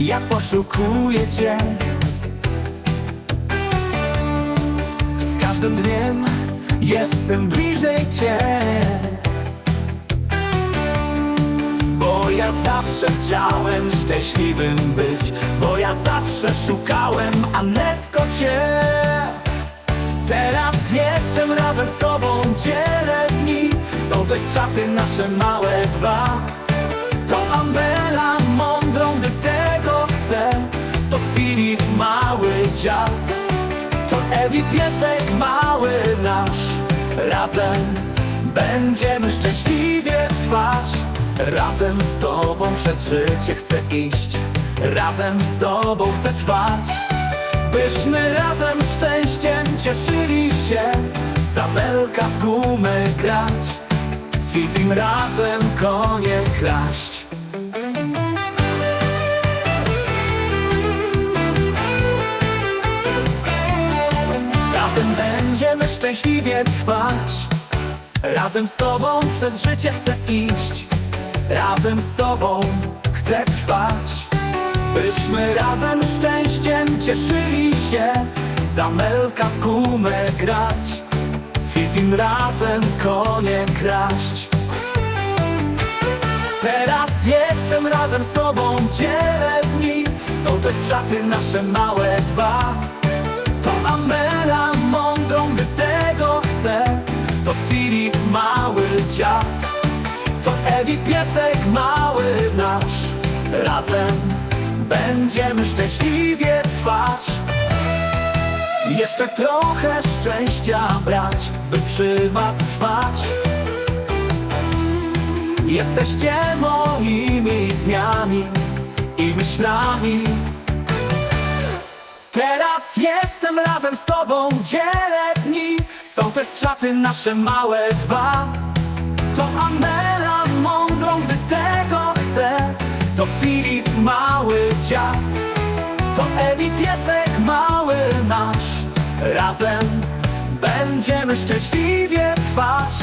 ja poszukuję Cię. Z każdym dniem jestem bliżej Cię. Bo ja zawsze chciałem szczęśliwym być. Bo ja zawsze szukałem, a netko Cię. Teraz jestem razem z Tobą, dzielę dni Są to szaty nasze małe dwa. To Ambela Ewi piesek mały nasz. Razem będziemy szczęśliwie trwać. Razem z Tobą przez życie chcę iść. Razem z Tobą chcę trwać. Byśmy razem szczęściem cieszyli się. Zamelka w gumę grać. Z Fifim razem konie kraść szczęśliwie trwać. Razem z Tobą przez życie chcę iść. Razem z Tobą chcę trwać. Byśmy razem szczęściem cieszyli się. Zamelka w gumę grać. Z Fifim razem konie kraść. Teraz jestem razem z tobą, dzielę dni. Są też szaty nasze małe dwa. To Amela Ewi piesek mały nasz. Razem będziemy szczęśliwie trwać. Jeszcze trochę szczęścia brać, by przy was trwać. Jesteście moimi dniami i myślami. Teraz jestem razem z tobą, dzielę dni Są też szaty nasze małe dwa. To Amela gdy tego chce To Filip mały dziad To Ewi piesek mały nasz. Razem będziemy szczęśliwie trwać